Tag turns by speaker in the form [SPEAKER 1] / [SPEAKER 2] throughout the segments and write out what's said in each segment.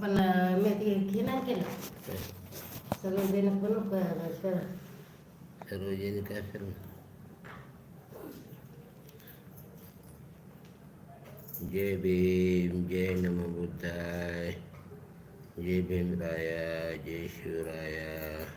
[SPEAKER 1] पण मी हे नाही केलं. देणं पण कर
[SPEAKER 2] सार्वजनिक असेल जय भीम जय नमो बुद्धाय जय भीमराया जय शिवराया.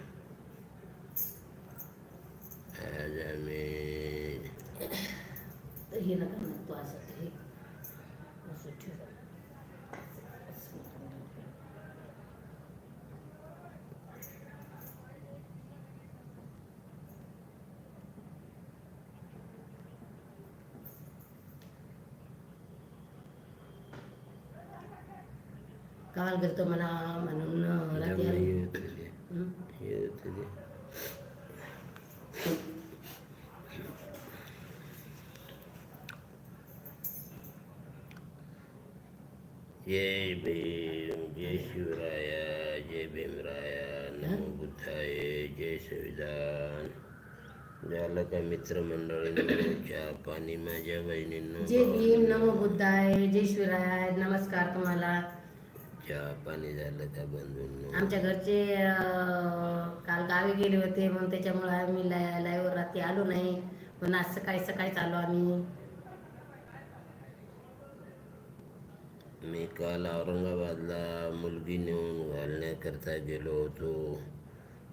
[SPEAKER 1] काल म्हणून.
[SPEAKER 2] हे होतं ते.
[SPEAKER 1] हं?
[SPEAKER 2] हे ते. जय भीम जय शिवराया जय भीमराया नमो बुद्धाय जय संविधान झालं का मित्रमंडळींनो चहा पाणी माझ्या बहिणींनो
[SPEAKER 1] जय भीम नमो बुद्धाय जय शिवराय नमस्कार तुम्हाला
[SPEAKER 2] चहा पाणी झालं का बंधूंनो
[SPEAKER 1] आमच्या घरचे अं, काल गावी गेले होते म्हणून त्याच्यामुळे आम्ही लाय लाईव्ह रात्री आलो नाही. पण आज सकाळी सकाळीच आलो आम्ही.
[SPEAKER 2] मी काल औरंगाबादला मुलगी नेऊन घालण्याकरता गेलो होतो.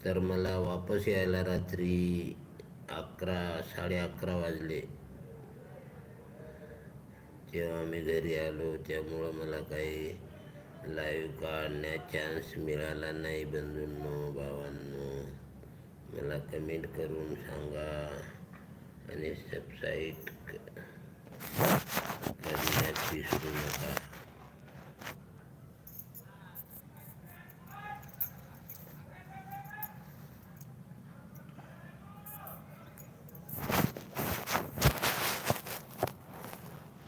[SPEAKER 2] तर मला वापस यायला रात्री अकरा साडे अकरा वाजले. तेव्हा मी घरी आलो त्यामुळं मला काही लाईव्ह काढण्यात चान्स मिळाला नाही बंधूंनो भावांनो मला कमेंट करून सांगा आणि सबस्क्राईब करण्यात विसरू नका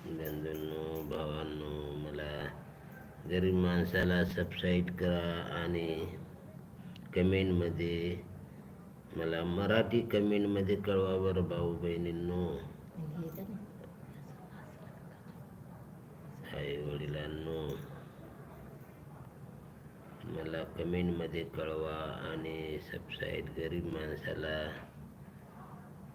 [SPEAKER 2] बंधूंनो भावांनो मला गरीब माणसाला सबस्क्राईब करा आणि कमेंटमध्ये मला मराठी कमेंटमध्ये कळवा बरं भाऊ बहिणींनो आई वडिलांनो मला कमेंटमध्ये कळवा आणि सबस्क्राईब गरीब माणसाला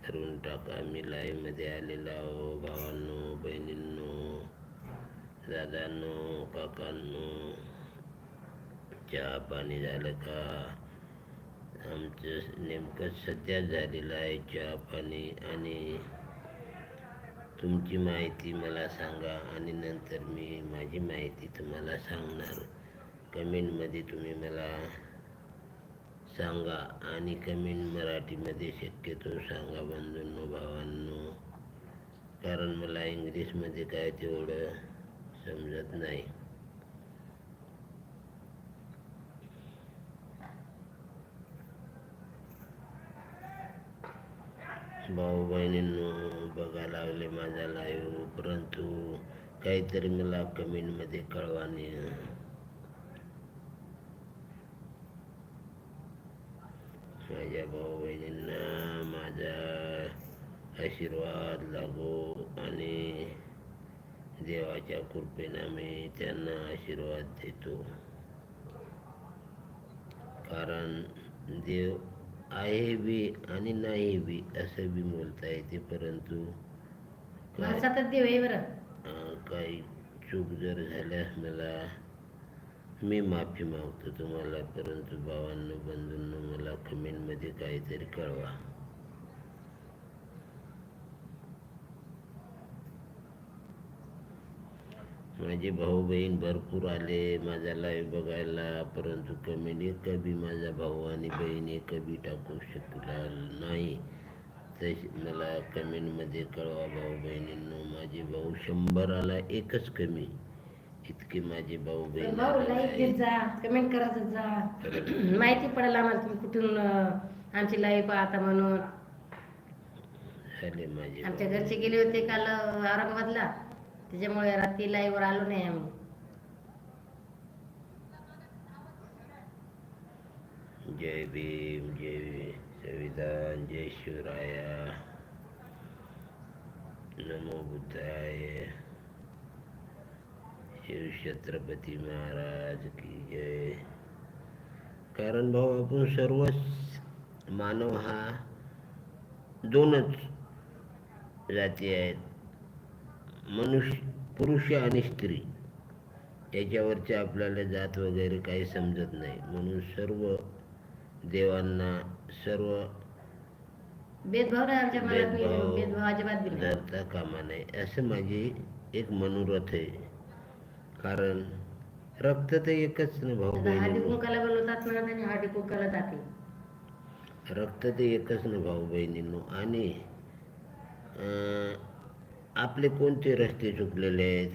[SPEAKER 2] करून टाका. मी लाईव्हमध्ये आलेला आहो भावांनो बहिणींनो. दादांनो काकांनो चहा पाणी झालं का? आमचं नेमकं सध्या झालेलं आहे चहा पाणी आणि तुमची माहिती मला सांगा आणि नंतर मी माझी माहिती तुम्हाला सांगणार. कमेंटमध्ये तुम्ही मला सांगा आणि कमेंट मराठीमध्ये शक्यतो सांगा बंधूंनो भावांनो. कारण मला इंग्लिशमध्ये काय तेवढं समजत नाही. भाऊ बहिणींनो बघा लागले माझा लाईव्ह परंतु काहीतरी मला कमेंटमध्ये कळवा माझ्या भाऊ बहिणींना माझा आशीर्वाद लागो आणि देवाच्या कृपेनं मी त्यांना आशीर्वाद देतो. कारण देव आहे बी आणि नाही बी असं बी बोलता येते परंतु
[SPEAKER 1] माणसातच देव आहे बरं.
[SPEAKER 2] काही चूक जर झाल्यास मला मी माफी मागतो तुम्हाला परंतु भावांनो बंधूंनो मला कमेंटमध्ये काहीतरी कळवा. माझे भाऊ बहीण भरपूर आले माझा लाईव्ह बघायला परंतु कमेंट एक बी माझा भाऊ आणि बहीण एक बी टाकू शकला नाही. तशी मला कमेंटमध्ये कळवा भाऊ बहिणींनो माझे भाऊ शंभर आला एकच कमी. इतके माझे भाऊ बहीण
[SPEAKER 1] कमेंट करत जा. माहिती पडेल आम्हाला तुम्ही कुठून आमची लाईव्ह पाहता म्हणून.
[SPEAKER 2] झाले माझे
[SPEAKER 1] आमच्या. घरचे गेले होते काल औरंगाबादला. त्याच्यामुळे रात्री लाईव्हवर आलो नाही आम्ही.
[SPEAKER 2] जय भीम जय संविधान जय शिवराया. नमो बुद्धाय. शिव छत्रपती महाराज की जय. कारण भाऊ आपण सर्वच मानव हा दोनच जाती आहेत. मनुष्य पुरुष आणि स्त्री. याच्यावरचे आपल्याला जात वगैरे काही समजत नाही. म्हणून सर्व देवांना सर्व
[SPEAKER 1] भेदभाव.
[SPEAKER 2] धरता कामा नाही असं माझी एक मनोरथ आहे. कारण रक्त तर एकच ना भाऊ रक्त ते एकच ना भाऊ बहिणींनो. आणि आपले कोणते रस्ते चुकलेले आहेत?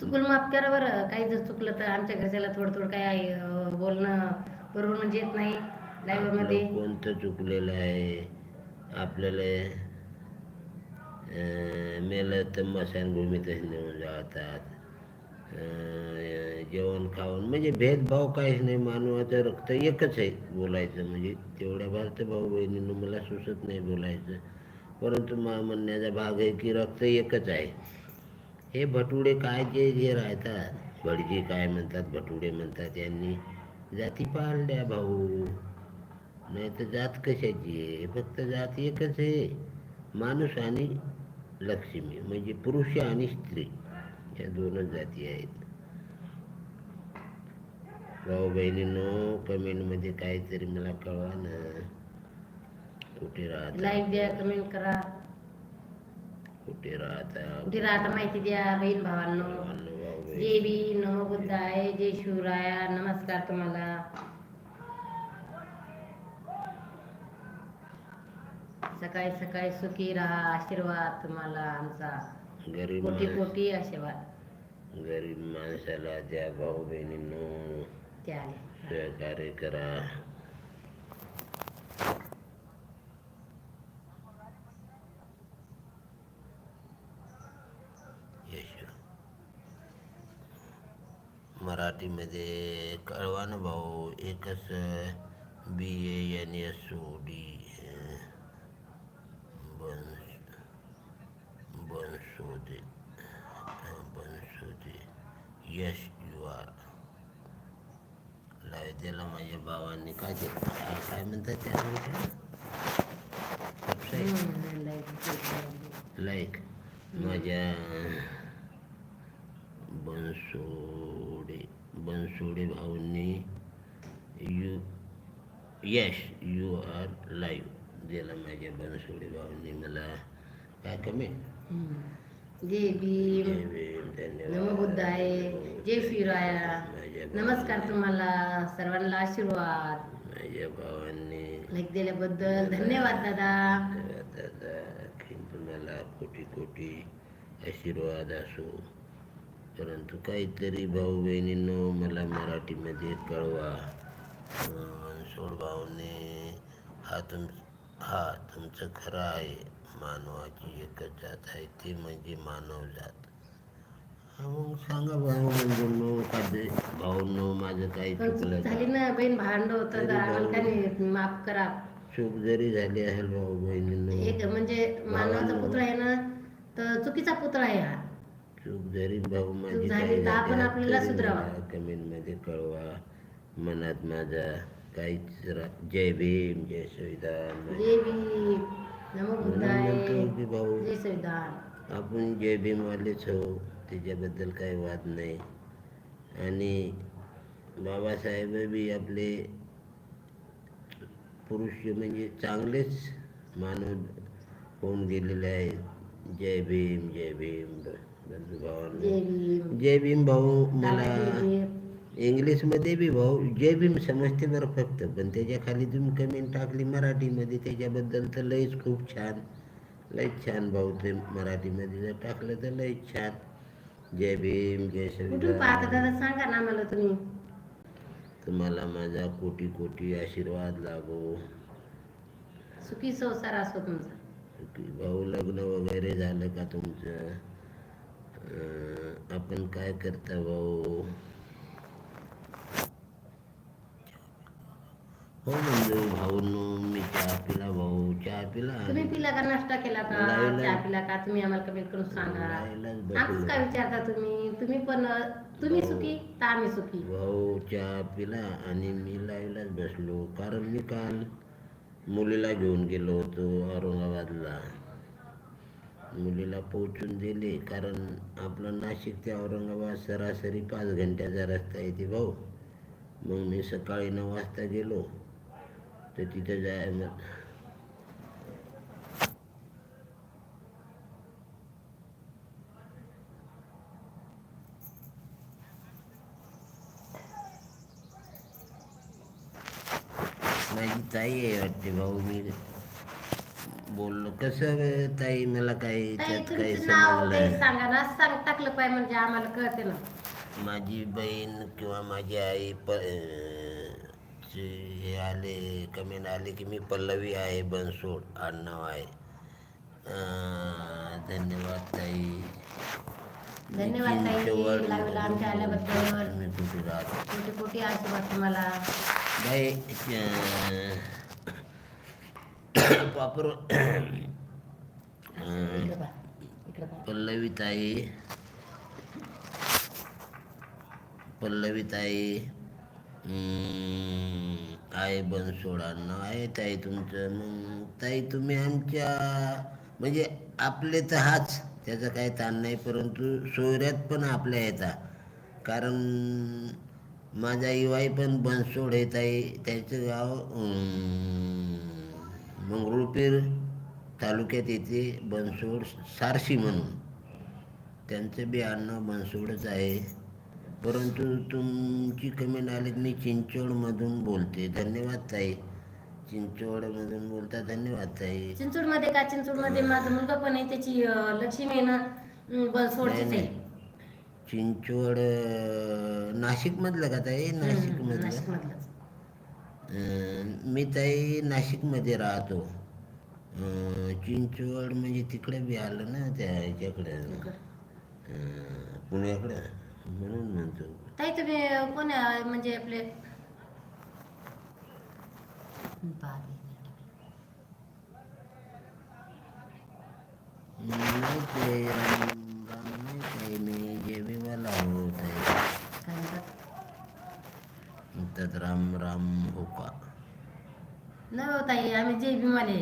[SPEAKER 1] चुकून माफ करा बरं. काही जर चुकलं तर आमच्या घरच्याला थोडं थोडं काय आहे, अं, बोलणं बरोबर म्हणजे येत नाही लाईव्हमध्ये.
[SPEAKER 2] आपलं कोणतं चुकलेलं आहे? आपल्याला अं, मेलं तर मशानभूमीतच नेऊन जातात. अं, जेवण खावण म्हणजे भेदभाव काहीच नाही. मानवाचं रक्त एकच आहे बोलायचं. म्हणजे तेवढ्या भारत भाऊ बहिणींनो मला सुचत नाही बोलायचं. परंतु मा म्हणण्याचा भाग आहे की रक्त एकच आहे. हे भटुडे काय जे जे राहतात भटजी काय म्हणतात भटुडे म्हणतात यांनी जाती पाळल्या भाऊ. नाही तर जात कशाची आहे? फक्त जात एकच आहे. माणूस आणि लक्ष्मी म्हणजे पुरुष आणि स्त्री या दोनच जाती आहेत. भाऊ बहिणीनो कमेंटमध्ये काहीतरी मला कळवा ना. कुठे राहता?
[SPEAKER 1] लाईक द्या कमेंट करा.
[SPEAKER 2] कुठे राहता?
[SPEAKER 1] कुठे राहता माहिती द्या बहीण भावांनो. जय भीम नमो बुद्धाय जय शिवराया नमस्कार तुम्हाला. सकाळी सकाळी सुखी राहा आशीर्वाद तुम्हाला आमचा.
[SPEAKER 2] गरीब
[SPEAKER 1] कोटी कोटी आशीर्वाद.
[SPEAKER 2] गरीब माणसाला द्या भाऊ बहिणींनो. सहकार्य करा यश मराठीमध्ये कळवान भाऊ एकच B A N S O D bun Bansode Bansode Yash U R लायदेला माझ्या भावांनी. काय ते काय म्हणतात त्या लाईक माझ्या बन्सो Bansode भाऊंनी U Yash U R live दिला माझ्या बनसोडे भाऊंनी मला काय कमी.
[SPEAKER 1] जय भीम.
[SPEAKER 2] जय भीम, धन्यवाद.
[SPEAKER 1] नमो बुद्धाय. जय शिवराया नमस्कार तुम्हाला सर्वांना आशीर्वाद.
[SPEAKER 2] माझ्या भावांनी.
[SPEAKER 1] लाईक दिल्याबद्दल धन्यवाद. दादा.
[SPEAKER 2] दादा. तुम्हाला कोटी कोटी आशीर्वाद असो. परंतु काहीतरी भाऊ बहिणींनो मला मराठीमध्ये कळवा. सोड भाऊने. हा तुम हा तुमचं खरं आहे. मानवाची एकच जात आहे ती म्हणजे मानव जात. मग सांगा भाऊ म्हणजे मग काय भाऊनो माझं काही चुकलं?
[SPEAKER 1] झाली ना बहीण भांड होतं
[SPEAKER 2] भाऊ-
[SPEAKER 1] माफ करा.
[SPEAKER 2] चूक जरी झाली असेल भाऊ बहिणींनो
[SPEAKER 1] एक म्हणजे मानवाचा. पुतळा आहे ना तर चुकीचा पुतळा आहे हा.
[SPEAKER 2] चूक जरी भाऊ माझी
[SPEAKER 1] झाली तर आपण आपल्याला सुधारावा.
[SPEAKER 2] कमेंटमध्ये कळवा. मनात माझा काहीच रा- जय भीम जय संविधान.
[SPEAKER 1] जय भीम. नमो बुद्धाय.
[SPEAKER 2] की भाऊ
[SPEAKER 1] जय संविधान.
[SPEAKER 2] आपण जय भीमवालेच हो त्याच्याबद्दल काही वाद नाही. आणि बाबासाहेब बी आपले पुरुष म्हणजे चांगलेच मानव होऊन गेलेले आहेत. जय भीम जय भीम.
[SPEAKER 1] जय भीम
[SPEAKER 2] भाऊ मला. इंग्लिशमध्ये बी भाऊ जय भीम समजते बरं फक्त पण त्याच्याखाली तुम्ही कमेंट टाकली मराठीमध्ये त्याच्याबद्दल तर लयच खूप छान लयच छान भाऊ ते मराठीमध्ये जर टाकलं तर लयच छान. जय भीम जय
[SPEAKER 1] सांगा ना आम्हाला तुम्ही.
[SPEAKER 2] तुम्हाला माझा कोटी कोटी आशीर्वाद लाभो
[SPEAKER 1] सुखी संसार असो तुमचा.
[SPEAKER 2] भाऊ लग्न वगैरे झालं का तुमचं? आपण काय करता भाऊ? हो म्हणजे भाऊनो मी चहा पिला भाऊ चहा पिला
[SPEAKER 1] तुम्ही पिला का? नाश्ता केला का?
[SPEAKER 2] नाही, नाही.
[SPEAKER 1] चहा पिला का? तुम्ही आम्हाला कमेंट करून सांगा.
[SPEAKER 2] राहिलाच बसलो.
[SPEAKER 1] काय विचारता तुम्ही? तुम्ही पण तुम्ही सुखी तर आम्ही सुखी?
[SPEAKER 2] भाऊ चहा पिला आणि मी लाईव्हलाच बसलो. कारण मी काल मुलीला घेऊन गेलो होतो औरंगाबादला. मुलीला पोचून दिले कारण आपलं नाशिक ते औरंगाबाद सरासरी पाच घंट्याचा रस्ता येते भाऊ. मग मी सकाळी नऊ वाजता गेलो तर तिथं जाय मग माझी ताई आहे वाटते भाऊ मी बोललो. कसं ताई मला काही
[SPEAKER 1] ताई,
[SPEAKER 2] त्यात काही
[SPEAKER 1] तुमचं नाव ते. सांगा ना सांग टाकलं पाहिजे म्हणजे आम्हाला कळते ना.
[SPEAKER 2] माझी बहीण किंवा माझी आई प अं, चे हे आले कमेंट आले की मी पल्लवी आहे बनसोड आडनाव आहे. अं, धन्यवाद ताई.
[SPEAKER 1] धन्यवाद ताई, लावला आमच्या आल्याबद्दल.
[SPEAKER 2] तुम्ही कुठे राहता.
[SPEAKER 1] कोटी कोटी आशीर्वाद तुम्हाला.
[SPEAKER 2] बाई अं,
[SPEAKER 1] वापरून पल्लवीताई
[SPEAKER 2] पल्लवीताई ताई आहे बनसोडा आहे ताई तुमचं. मग ताई तुम्ही आमच्या म्हणजे आपले तर हाच त्याचा काही ताण नाही परंतु सोयऱ्यात पण आपल्या येतात कारण माझा इवाई पण बनसोड येत ताई. त्याचं गाव मंगरुळपीर तालुक्यात येते बनसोड सारशी म्हणून. त्यांचं बी आडनाव बनसोडच आहे. परंतु तुमची कमेंट आली की मी चिंचवडमधून बोलते. धन्यवाद ताई. चिंचवडमधून बोलता धन्यवाद ताई.
[SPEAKER 1] चिंचूडमध्ये का? चिंचूडमध्ये माझा मुलगा पण आहे त्याची लक्ष्मी आहे ना बनसोडचीच आहे.
[SPEAKER 2] चिंचवड नाशिकमधलं का ताई? नाशिकमधलं. मी ताई नाशिकमध्ये राहतो. चिंचवड म्हणजे तिकडे बी आलं ना त्या ह्याच्याकडं. पुण्याकडं. म्हणून म्हणतो.
[SPEAKER 1] ताई तुम्ही कोण आहे? म्हणजे आपले.
[SPEAKER 2] नाही ते राम राम नाही मी जेबीवाला होत आहे
[SPEAKER 1] काय म्हणतात
[SPEAKER 2] त्यात राम राम हो का
[SPEAKER 1] नाही हो ताई आम्ही जय भीमाले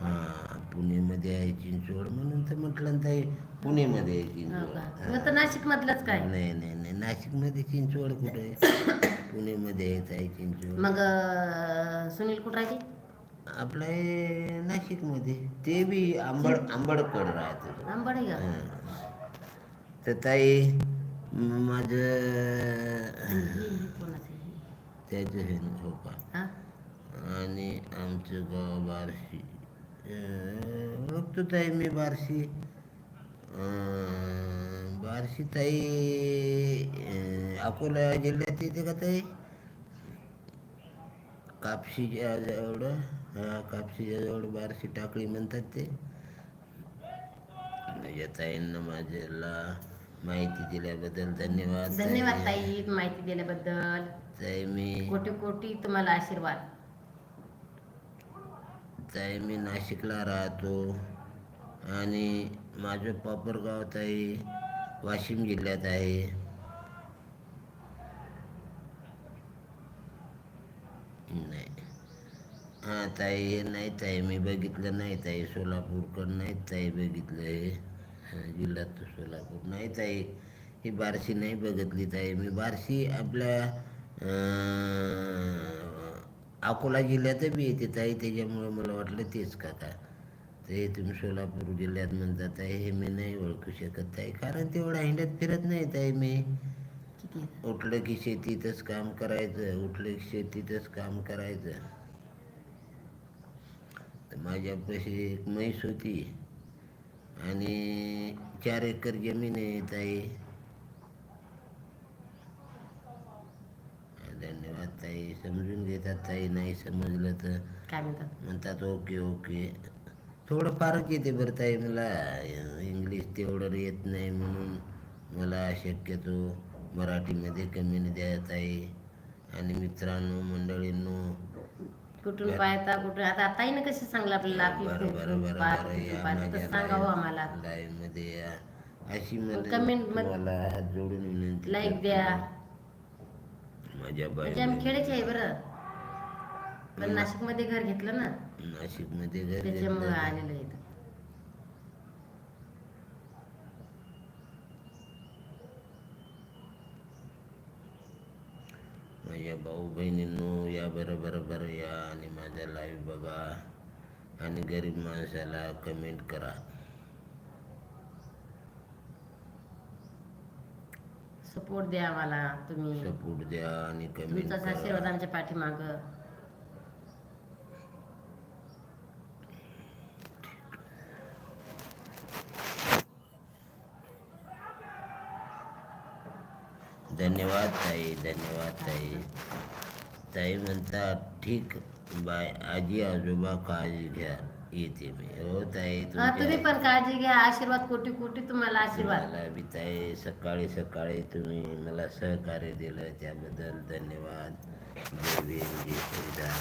[SPEAKER 2] हां पुणेमध्ये आहे चिंचवड म्हणून तर म्हटलं ताई पुणेमध्ये आहे चिंचवड
[SPEAKER 1] तर नाशिक मधलंच काय
[SPEAKER 2] नाही नाही नाही नाशिकमध्ये चिंचवड कुठे आहे पुणेमध्ये आहे ताई चिंचवड
[SPEAKER 1] मग अं, सुनील कुठं राहते
[SPEAKER 2] आपलं हे नाशिकमध्ये ते बी आंबड आंबडकड राहतं
[SPEAKER 1] आंबड आहे का.
[SPEAKER 2] तर ताई माझं
[SPEAKER 1] आहे?
[SPEAKER 2] त्याचं हे हो का
[SPEAKER 1] हा?
[SPEAKER 2] आणि आमचं गाव बार्शी. ओळखतो ताई मी बार्शी. बार्शी ताई अकोला जिल्ह्यात येते का ताई? कापशीच्या जवळ हा कापशीच्या जवळ बार्शी टाकळी म्हणतात ते. या ताईंना माझ्याला माहिती दिल्याबद्दल धन्यवाद.
[SPEAKER 1] धन्यवाद ताई माहिती दिल्याबद्दल.
[SPEAKER 2] ताई मी.
[SPEAKER 1] कोटी कोटी तुम्हाला आशीर्वाद.
[SPEAKER 2] ताई मी नाशिकला राहतो. आणि माझं पापरगाव ताई वाशिम जिल्ह्यात आहे. नाही. हां ताई हे नाही ताई मी बघितलं नाही ताई सोलापूरकडं नाही ताई बघितलं हे हां, जिल्हा तो सोलापूर नाही ताई ही बार्शी नाही बघितली ताई. मी बार्शी आपल्या अकोला जिल्ह्यात बी येते ताई. त्याच्यामुळे मला वाटलं तेच का का ते तुम्ही सोलापूर जिल्ह्यात म्हणतात ताई हे मी नाही ओळखू शकत ताई. कारण तेवढा हिंडत फिरत नाही ताई मी. उठलं की शेतीतच काम करायचं उठलं की शेतीतच काम करायचं. माझ्यापाशी एक म्हैस होती. आणि चार एकर जमीन आहे ताई. धन्यवाद ताई. समजून घेतात ताई नाही समजलं तर.
[SPEAKER 1] काय म्हणतात?
[SPEAKER 2] म्हणतात ओके ओके. थोडं फारच येते बरं ताई मला. इंग्लिश तेवढं येत नाही म्हणून मला शक्यतो मराठीमध्ये कमी द्या ताई. आणि मित्रांनो मंडळींनो
[SPEAKER 1] कुठून पाहता कुठून आता ताईनं कसं सांगलं आपल्याला आपली
[SPEAKER 2] बरं या माझ्या
[SPEAKER 1] सांगावं आम्हाला.
[SPEAKER 2] लाईव्हमध्ये या. अशी मला
[SPEAKER 1] comment मध्ये-
[SPEAKER 2] तुम्हाला हात जोडून विनंती
[SPEAKER 1] लाईक
[SPEAKER 2] करतो.
[SPEAKER 1] द्या.
[SPEAKER 2] माझ्या
[SPEAKER 1] म्हणजे आम्ही
[SPEAKER 2] बाई
[SPEAKER 1] खेड्याचे आहे बरं. पण नाशिकमध्ये घर घेतलं ना.
[SPEAKER 2] नाशिकमध्ये घर
[SPEAKER 1] त्याच्यामुळे
[SPEAKER 2] घेतलं.
[SPEAKER 1] आलेलं आहे इथं.
[SPEAKER 2] माझ्या भाऊ बहिणींनो या बरोबर बरं या आणि माझा लाईव्ह बघा. आणि गरीब माणसाला कमेंट करा.
[SPEAKER 1] सपोर्ट द्या आम्हाला तुम्ही.
[SPEAKER 2] सपोर्ट द्या आणि कमेंट
[SPEAKER 1] तुमचाच आशीर्वाद आमच्या पाठीमाग.
[SPEAKER 2] धन्यवाद ताई धन्यवाद ताई. ताई म्हणतात ठीक बाय आजी आजोबा काळजी घ्या येते मी. हो ताई
[SPEAKER 1] हा तुम्ही
[SPEAKER 2] तुमच्या
[SPEAKER 1] पण काळजी घ्या. आशीर्वाद कोटी कोटी तुम्हाला आशीर्वाद.
[SPEAKER 2] बी ताई सकाळी सकाळी तुम्ही मला सहकार्य दिलं त्याबद्दल धन्यवाद. जय भीम जय श्रीराम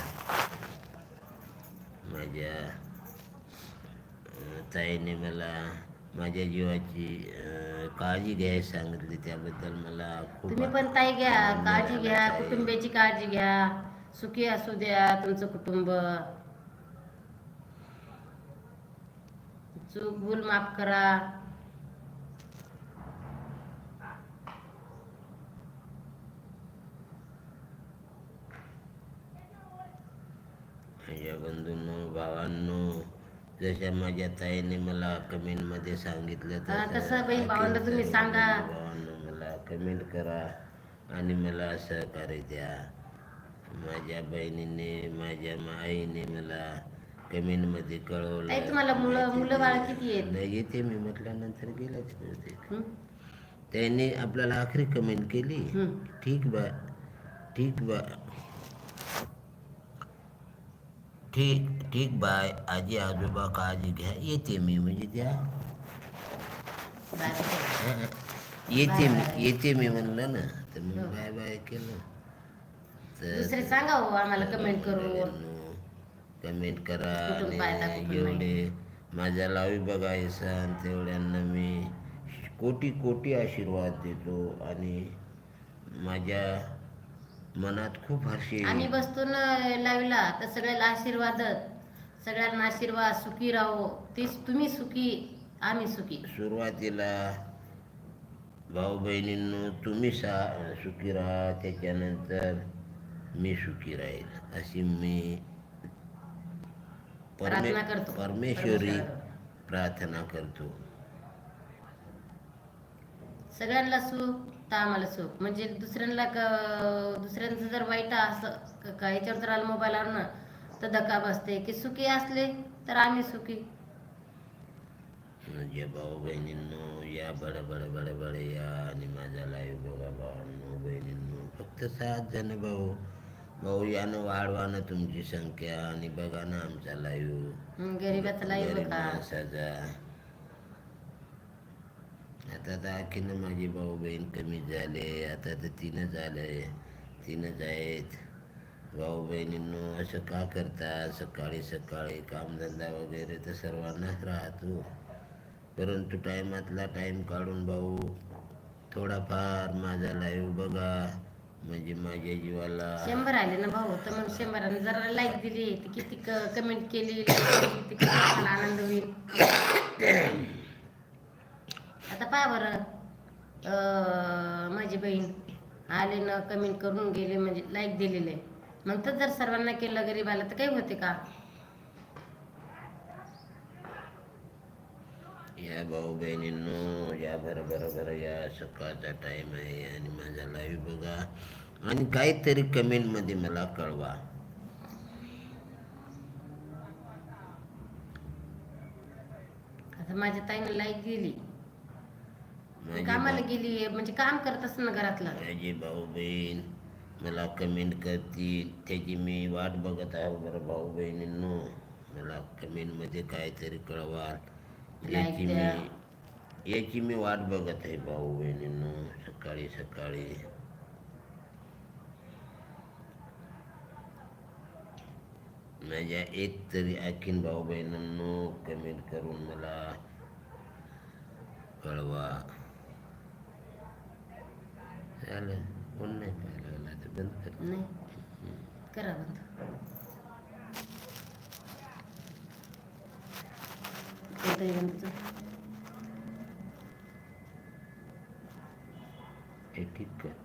[SPEAKER 2] माझ्या अं, ताईने मला माझ्या जीवाची काळजी घ्यायला सांगितली त्याबद्दल मला खूप
[SPEAKER 1] तुम्ही पण ताई घ्या काळजी घ्या. कुटुंबियाची काळजी घ्या. सुखी असू द्या तुमचं कुटुंब. चूक भूल माफ करा.
[SPEAKER 2] माझ्या बंधूंनो भावांनो जशा माझ्या ताईने मला कमेंटमध्ये सांगितलं
[SPEAKER 1] हा,
[SPEAKER 2] तसं बाकी
[SPEAKER 1] तुम्ही सांगा.
[SPEAKER 2] भावांनो मला कमेंट करा आणि मला सहकार्य द्या माझ्या बहिणीने माझ्या आईने मला कमेंटमध्ये कळवलं
[SPEAKER 1] ताई, तुम्हाला मुलं- मुलं बाळ किती आहेत?
[SPEAKER 2] नाही येते मी म्हटल्यानंतर गेलंच
[SPEAKER 1] हं?
[SPEAKER 2] त्यांनी आपल्याला आखरी कमेंट केली
[SPEAKER 1] हं.
[SPEAKER 2] ठीक बा ठीक बा ठीक ठीक बाय. आजी आजोबा काळजी घ्या. येते मी म्हणजे त्या. येते मी. येते मी म्हणलं ना. तर मग
[SPEAKER 1] हो.
[SPEAKER 2] बाय बाय केलं. तर
[SPEAKER 1] दुसरे सांगा हो आम्हाला कमेंट करून
[SPEAKER 2] कमेंट करा
[SPEAKER 1] कुठून पाहता,
[SPEAKER 2] आणि
[SPEAKER 1] कुठून नाही.
[SPEAKER 2] एवढे माझा लावी बघायचा आणि तेवढ्यांना मी कोटी कोटी आशीर्वाद देतो आणि माझ्या मनात खूप हर्षी
[SPEAKER 1] आम्ही बसतो ना लावीला तर सगळ्याला आशीर्वादच. सगळ्यांना आशीर्वाद सुखी राहो. तीच तुम्ही सुखी आम्ही सुखी.
[SPEAKER 2] सुरुवातीला भाऊ बहिणींनो तुम्ही सा सुखी राहा. त्याच्यानंतर मी सुखी राहील. अशी मी परमे
[SPEAKER 1] प्रार्थना करतो.
[SPEAKER 2] परमेश्वरी. प्रार्थना करतो.
[SPEAKER 1] सगळ्यांना सुख तर आम्हाला सुख. म्हणजे दुसऱ्यांना दुसऱ्यांचं जर वाईट असं ह्याच्यावर जर आलं मोबाईलवर ना तर धक्का बसते. की सुखी असले तर आम्ही सुखी.
[SPEAKER 2] म्हणजे भाऊ बहिणींनो या बड बड बड बड या आणि माझा लाईव्ह बघा भावांनो बहिणींनो. फक्त सात जण भाऊ. भाऊ यानं वाढवा ना तुमची संख्या आणि बघा ना आमचा लाईव्ह
[SPEAKER 1] गरीबाचा लाईव्ह
[SPEAKER 2] माणसाचा आता तर आणखीन माझी भाऊ बहीण कमी झाले. आता तर तीनच आले. तीनच आहेत. भाऊ बहिणींनो असं का करता? सकाळी सकाळी कामधंदा वगैरे तर सर्वांनाच राहतो. परंतु टायमातला टाईम काढून भाऊ थोडाफार माझा लाईव्ह बघा. म्हणजे माझ्या जीवाला
[SPEAKER 1] शंभर आले ना भाऊ? तर मग शंभराने जरा लाईक दिली ती किती कमेंट केली किती आनंद होईल? आता पहा बरं. माझी बहीण आले ना कमेंट करून गेले म्हणजे लाईक दिलेले. मग तर जर सर्वांना केलं गरीबाला तर काही होते का?
[SPEAKER 2] या भाऊ बहिणींनो या बरं बरं बरं या सकाळचा टाईम आहे आणि माझा लाईव्ह बघा. आणि काहीतरी कमेंटमध्ये मला कळवा.
[SPEAKER 1] आता माझ्या ताईने लाईक दिली. कामाला गेली म्हणजे काम करत असत ना घरातलं.
[SPEAKER 2] माझी भाऊ बहीण मला कमेंट करतील. त्याची मी वाट बघत आहे बरं भाऊ बहिणींनो. मला कमेंटमध्ये काहीतरी कळवाल. याची. मी याची मी वाट बघत आहे भाऊ बहिणींनो. सकाळी सकाळी. माझ्या एक तरी आणखीन भाऊ बहिणींनो कमेंट करून मला कळवा. चालेल कोण नाही बंद कर.
[SPEAKER 1] नाही. करा बंद.
[SPEAKER 2] हे ठीक कर.